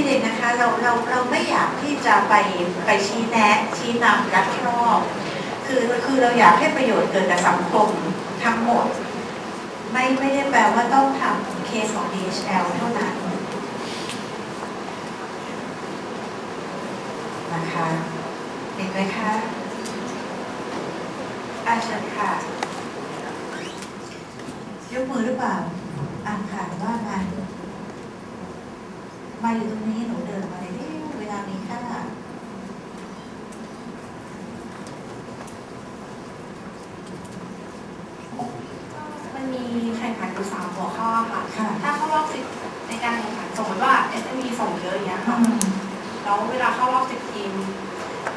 ี่เด็กนะคะเราเราเราไม่อยากที่จะไปไปชี้แนะ ชี้นำรับผิดชอบคือคือเราอยากให้ประโยชน์เกิดกับสังคมทั้งหมด ไม่ไม่ได้แปลว่าต้องทำเคสของ DHL เท่านั้นนะคะเห็นไหมคะอาเชิญค่ะ ยกมือหรือเปล่าอ่านค่ะว่ามา มาอยู่ตรงนี้หนูเดินมาเลยเอ๊ะเวลามีค่ามันมีแข่งขันอยู่สามหัวข้อค่ะค่ะถ้าเข้ารอบสิบในการแข่งขันสมมติว่า SME ส่งเยอะอย่างเงี้ยอืค่ะมแล้วเวลาเข้ารอบสิบทีม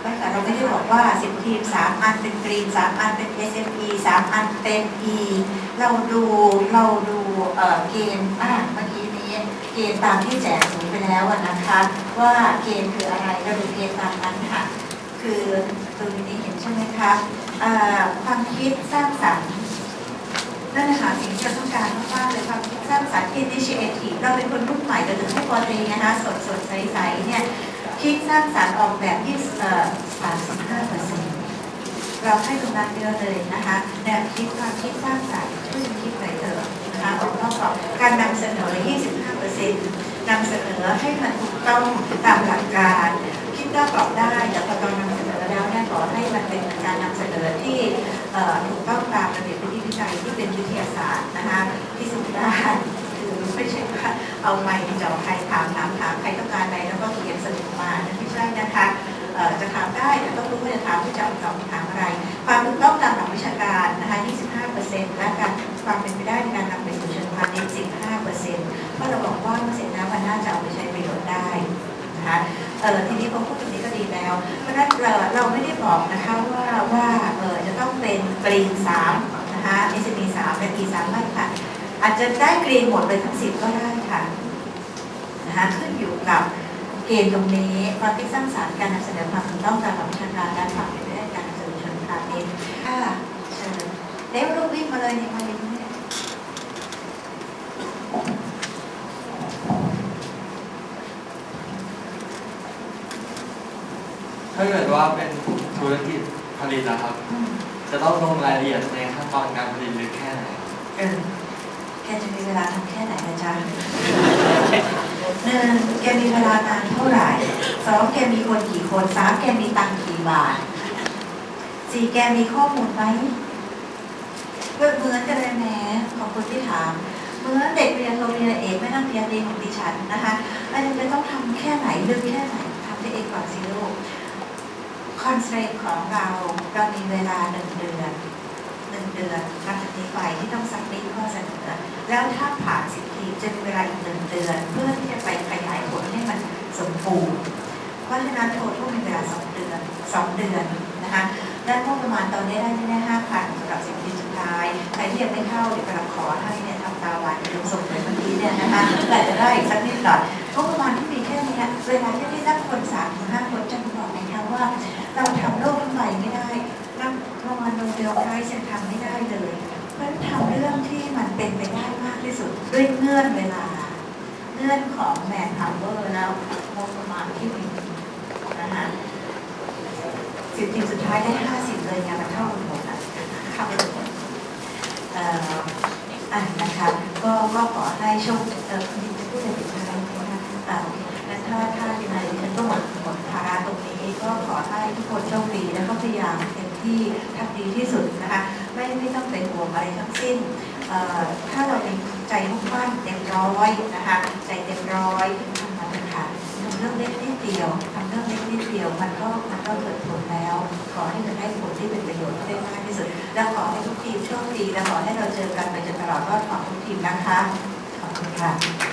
ไม่ค่ะเราไม่ได้บอกว่าสิบทีมสามอันเป็นกรีนสามอันเป็น SME สามอันเป็น E เราดูเราดูเอ่อเกณฑ์อะเมื่อกี้นี้เกณฑ์ตามที่แจกหนูไป แล้วนะคะ ว่าเกณฑ์คืออะไรเราดูเกณฑ์ตามนั้นค่ะ คือตรงนี้เห็นใช่ไหมคะความคิดสร้างสรรค์นั่นนะคะสิ่งที่เราต้องการมากๆเลยความคิดสร้างสรรค์ initiative เราเป็นคนรุ่นใหม่เราถึงให้ปอตรีนะคะสดสดๆใสๆเนี่ยคิดสร้างสรรค์ออกแบบที่เอ่อ35เปอร์เซ็นต์เราให้ตรงนั้นเยอะเลยนะคะแนวคิดความคิดสร้างสรรค์ช่วยคิดหน่อยเถอะนะคะออกนอกกรอบการนำเสนอ 25เปอร์เซ็นต์ นำเสนอให้มันถูกต้องตามหลักการ คิดนอกกรอบได้แต่พอตอนนำเสนอแล้วเนี่ยขอให้มันเป็นการนำเสนอที่ถูกต้องตามระเบียบวิธีวิจัยที่เป็นวิทยาศาสตร์นะคะที่สุดได้คือไม่ใช่ว่าเอาไมค์จ่อใครถามถามถามใครต้องการอะไรแล้วก็เขียนสรุปมาไม่ใช่นะคะจะถามได้แต่ต้องรู้ว่าจะถามว่จะเอาตอบคำถามอะไร จะเอาไปใช้ประโยชน์ได้นะคะเออทีนี้พอพูดตรงนี้ก็ดีแล้วเพราะฉะนั้นเราเราไม่ได้บอกนะคะว่าว่าเออจะต้องเป็นกรีนสามนะคะ SME สามเป็น E สามไม่ค่ะ อาจจะได้กรีนหมดเลยทั้งสิบก็ได้ค่ะนะคะขึ้นอยู่กับเกณฑ์ตรงนี้ความคิดสร้างสรรค์การนำเสนอความถูกต้องตามหลักวิชาการและความเป็นไปได้การนำเสนอเชิงพาณิชย์ค่ะเชิญเดี๋ยวลูกวิ่งมาเลยนี่มาเลยนี่ ถ้าเกิดว่าเป็นธุรกิจผลิตนะครับอืมจะต้องลงรายละเอียดในขั้นตอนการผลิตลึกแค่ไหนเออแกจะมีเวลาทำแค่ไหนนะจ๊ะหนึ่งแกมีเวลานานเท่าไหร่สองแกมีคนกี่คนสามแกมีตังค์กี่บาทสี่แกมีข้อมูลไหมเพื่อเหมือนกันเลยแหมขอบคุณที่ถามเหมือนเด็กเรียนโรงเรียนเอกไม่นั่งเรียนเองของดิฉันนะคะอันนี้จะต้องทำแค่ไหนลึกแค่ไหนทำได้เองก่อนสิลูก คอนเซปต์ของเราเรามีเวลาหนึ่งเดือนหนึ่งเดือนนับจากนี้ไปที่ต้องสักนิดข้อเสนอแล้วถ้าผ่านสิบทีจะมีเวลาอีกหนึ่งเดือน เพื่อที่จะไปขยายผลให้มันสมบูรณ์เพราะฉะนั้นโททั้มีเวลาสองเดือนสองเดือนนะคะและงบประมาณตอนนี้ได้ที่ได้ห้าพันสำหรับสิบทีสุดท้ายใครที่ยังไม่เข้าเดี๋ยวกำลังขอให้เนี่ยทำตาหวานเดี๋ยวส่งไปเมื่อกี้เนี่ยนะคะแต่จะได้อีกสักนิดหน่อยงบประมาณที่มีแค่นี้เวลาที่ได้นักคนสามถึงห้าคน ที่สุดด้วยเงื่อนเวลา เงื่อนของแมนพาวเวอร์แล้วงบประมาณที่มีนะคะสิบทีสุดท้ายได้ห้าสิบเลยงานมันเท่ากันหมดอะเข้าไปหมดเอ่ออะนะคะก็ก็ขอให้โชคเออคุณจะพูดอะไรถึงอะคะอ่าโอเคงั้นถ้าถ้ายังไงฉันก็หมดหมดภาระตรงนี้ก็ขอให้ทุกคนโชคดีแล้วก็พยายามเต็มที่ทำดีที่สุดนะคะ ไม่ไม่ต้องเป็นห่วงอะไรทั้งสิ้น เอ่อถ้าเรามี ใจมุ่งมั่นเต็มร้อยนะคะใจเต็มร้อยทำมันเป็นค่ะทำเรื่องเล็กนิดเดียวทำเรื่องเล็กนิดเดียว มันก็มันก็เกิดผลแล้ว ขอให้มันได้ผลที่เป็นประโยชน์ได้มากที่สุด และขอให้ทุกทีมโชคดีและขอให้เราเจอกันไปจนตลอดรอดของทุกทีมนะคะขอบคุณค่ะ